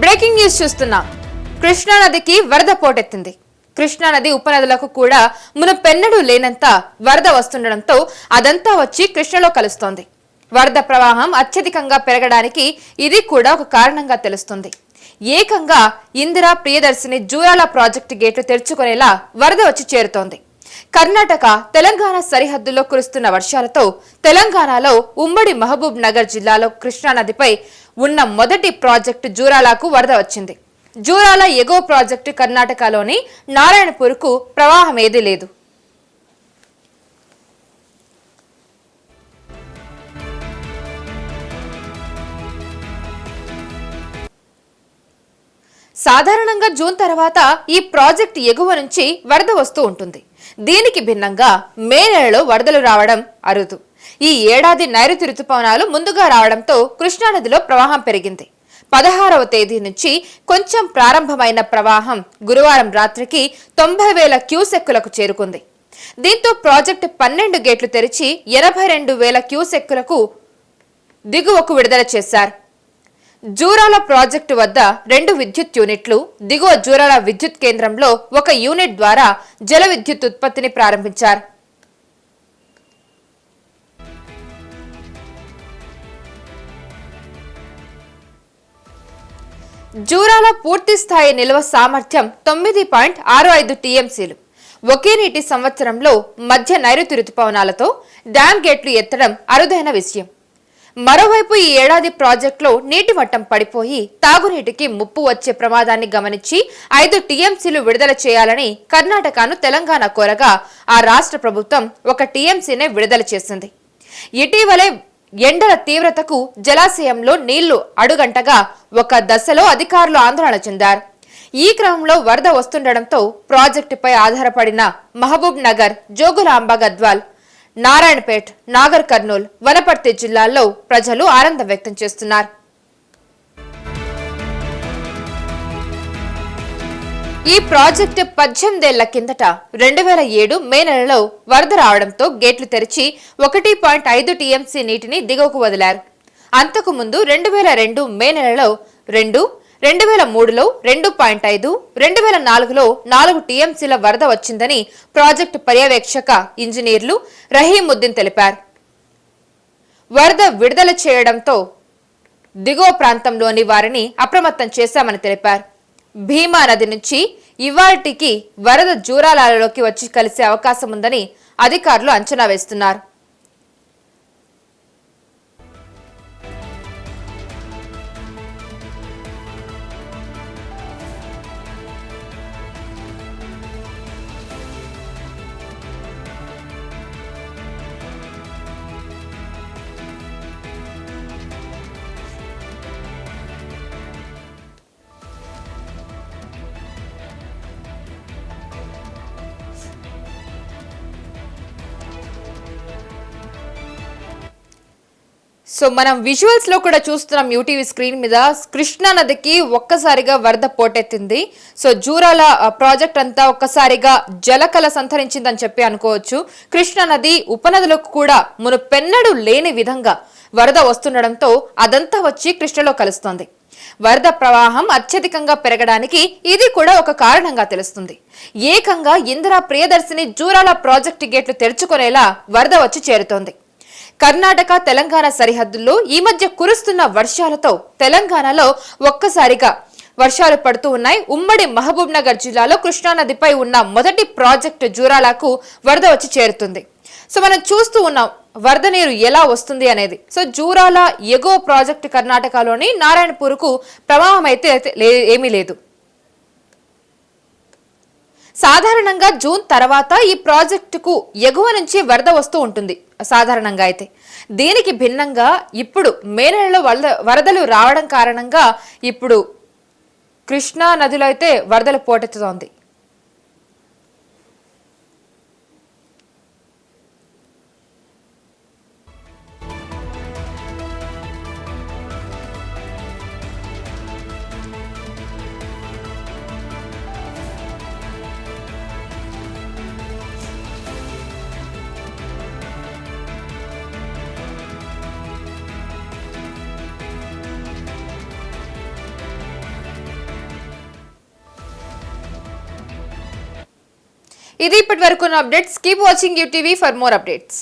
Breaking news చూస్తున్నాం. కృష్ణానదికి వరద పోటెత్తింది. కృష్ణానది ఉపనదులకు కూడా మునపెన్నడూ లేనంత వరద వస్తుండడంతో అదంతా వచ్చి కృష్ణలో కలుస్తోంది. వరద ప్రవాహం అత్యధికంగా పెరగడానికి ఇది కూడా ఒక కారణంగా తెలుస్తుంది. ఏకంగా ఇందిరా ప్రియదర్శిని జూరాల ప్రాజెక్టు గేట్లు తెరుచుకునేలా వరద వచ్చి చేరుతోంది. కర్ణాటక తెలంగాణ సరిహద్దుల్లో కురుస్తున్న వర్షాలతో తెలంగాణలో ఉమ్మడి మహబూబ్ నగర్ జిల్లాలో కృష్ణానదిపై ఉన్న మొదటి ప్రాజెక్టు జూరాలకు వరద వచ్చింది. జూరాల ఎగువ ప్రాజెక్టు కర్ణాటకలోని నారాయణపూర్కు ప్రవాహం ఏదీ లేదు. సాధారణంగా జూన్ తర్వాత ఈ ప్రాజెక్ట్ ఎగువ నుంచి వరద వస్తూ ఉంటుంది. దీనికి భిన్నంగా మే నెలలో వరదలు రావడం అరుదు. ఈ ఏడాది నైరుతి రుతుపవనాలు ముందుగా రావడంతో కృష్ణానదిలో ప్రవాహం పెరిగింది. పదహారవ తేదీ నుంచి కొంచెం ప్రారంభమైన ప్రవాహం గురువారం రాత్రికి తొంభై వేల క్యూసెక్కులకు చేరుకుంది. దీంతో ప్రాజెక్టు పన్నెండు గేట్లు తెరిచి ఎనభై రెండు వేల క్యూసెక్కులకు దిగువకు విడుదల చేశారు. జూరాల ప్రాజెక్టు వద్ద రెండు విద్యుత్ యూనిట్లు దిగువ జూరాల విద్యుత్ కేంద్రంలో ఒక యూనిట్ ద్వారా జల విద్యుత్ ఉత్పత్తిని ప్రారంభించారు. జూరాల పూర్తి స్థాయి నిల్వ సామర్థ్యం తొమ్మిది పాయింట్ ఆరు ఐదు టీఎంసీలు. ఒకే నీటి సంవత్సరంలో మధ్య నైరుతి రుతుపవనాలతో డ్యామ్ గేట్లు ఎత్తడం అరుదైన విషయం మరోవైపు ఈ ఏడాది ప్రాజెక్టులో నీటి మట్టం పడిపోయి తాగునీటికి ముప్పు వచ్చే ప్రమాదాన్ని గమనించి ఐదు టీఎంసీలు విడుదల చేయాలని కర్ణాటకను తెలంగాణ కోరగా ఆ రాష్ట్ర ప్రభుత్వం ఒక టీఎంసీనే విడుదల చేసింది. ఇటీవలే ఎండల తీవ్రతకు జలాశయంలో నీళ్ళు అడుగంటగా ఒక దశలో అధికారులు ఆందోళన చెందారు. ఈ క్రమంలో వరద వస్తుండటంతో ప్రాజెక్టుపై ఆధారపడిన మహబూబ్ నగర్ జోగులాంబ గద్వాల్ నారాయణపేట్ నాగర్ కర్నూల్ వనపర్తి జిల్లాల్లో ప్రజలు ఆనందం వ్యక్తం చేస్తున్నారు. ఈ ప్రాజెక్టు పద్దెనిమిదేళ్ళ కిందట రెండు వేల ఏడు మే నెలలో వరద రావడంతో గేట్లు తెరిచి ఒకటి పాయింట్ ఐదు టీఎంసీ నీటిని దిగువకు వదిలారు. అంతకు ముందు రెండు వేల రెండు మే నెలలో రెండు రెండు వేల మూడులో రెండు పాయింట్ ఐదు రెండు వేల నాలుగులో నాలుగు టీఎంసీల వరద వచ్చిందని ప్రాజెక్టు పర్యవేక్షక ఇంజనీర్లు రహీముద్దీన్ తెలిపారు. వరద విడుదల చేయడంతో దిగువ ప్రాంతంలోని వారిని అప్రమత్తం చేశామని తెలిపారు. భీమా నది నుంచి ఇవాటికి వరద జూరాలలోకి వచ్చి కలిసే అవకాశం ఉందని అధికారులు అంచనా వేస్తున్నారు. సో మనం విజువల్స్లో కూడా చూస్తున్నాం యూటీవీ స్క్రీన్ మీద కృష్ణా నదికి ఒక్కసారిగా వరద పోటెత్తింది. సో జూరాల ప్రాజెక్ట్ అంతా ఒక్కసారిగా జలకల సంతరించిందని చెప్పి అనుకోవచ్చు. కృష్ణా నది ఉపనదులకు కూడా మునుపెన్నడూ లేని విధంగా వరద వస్తుండడంతో అదంతా వచ్చి కృష్ణలో కలుస్తోంది. వరద ప్రవాహం అత్యధికంగా పెరగడానికి ఇది కూడా ఒక కారణంగా తెలుస్తుంది. ఏకంగా ఇందిరా ప్రియదర్శిని జూరాల ప్రాజెక్టు గేట్లు తెరుచుకునేలా వరద వచ్చి చేరుతోంది. కర్ణాటక తెలంగాణ సరిహద్దుల్లో ఈ మధ్య కురుస్తున్న వర్షాలతో తెలంగాణలో ఒక్కసారిగా వర్షాలు పడుతూ ఉన్నాయి. ఉమ్మడి మహబూబ్ నగర్ జిల్లాలో కృష్ణానదిపై ఉన్న మొదటి ప్రాజెక్టు జూరాలకు వరద వచ్చి చేరుతుంది. సో మనం చూస్తూ ఉన్నాం వరద నీరు ఎలా వస్తుంది అనేది. సో జూరాల ఎగో ప్రాజెక్టు కర్ణాటకలోని నారాయణపూర్కు ప్రవాహం అయితే ఏమీ లేదు. సాధారణంగా జూన్ తర్వాత ఈ ప్రాజెక్టుకు ఎగువ నుంచి వరద వస్తూ ఉంటుంది. సాధారణంగా అయితే. దీనికి భిన్నంగా ఇప్పుడు మే నెలలో వరద వరదలు రావడం కారణంగా ఇప్పుడు కృష్ణా నదిలో అయితే వరదలు పోటెత్తుతోంది. ఇది ఇప్పటి వరకు updates. Keep watching UTV for more updates